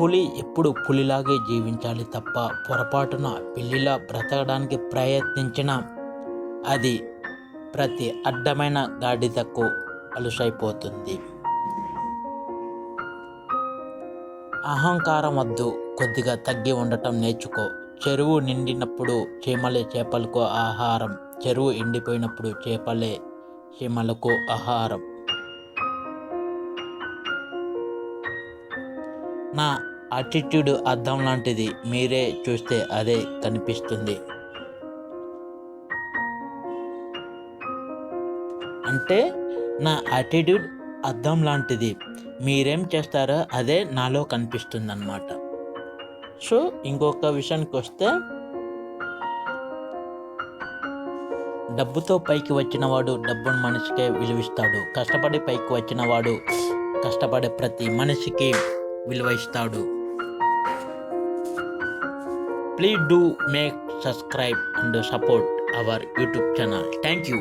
పులి ఎప్పుడు పులిలాగే జీవించాలి తప్ప పొరపాటున పిల్లిలా బ్రతకడానికి ప్రయత్నించిన అది ప్రతి అడ్డమైన గాడిదకు అలుసైపోతుంది. అహంకారం వద్దు కొద్దిగా తగ్గి ఉండటం నేర్చుకో. చెరువు నిండినప్పుడు చీమలే చేపలకు ఆహారం చెరువు ఎండిపోయినప్పుడు చేపలే చీమలకు ఆహారం. నా ఆటిట్యూడ్ అర్థం లాంటిది మీరే చూస్తే అదే కనిపిస్తుంది. అంటే నా ఆటిట్యూడ్ అద్దం లాంటిది. మీరేం చేస్తారో అదే నాలో కనిపిస్తుంది అన్నమాట సో ఇంకొక విషయానికి వస్తే డబ్బుతో పైకి వచ్చిన వాడు డబ్బును మనిషికే విలువిస్తాడు. కష్టపడి పైకి వచ్చినవాడు కష్టపడే ప్రతి మనిషికి విలువ ఇస్తాడు please do make subscribe and support our YouTube channel. Thank you.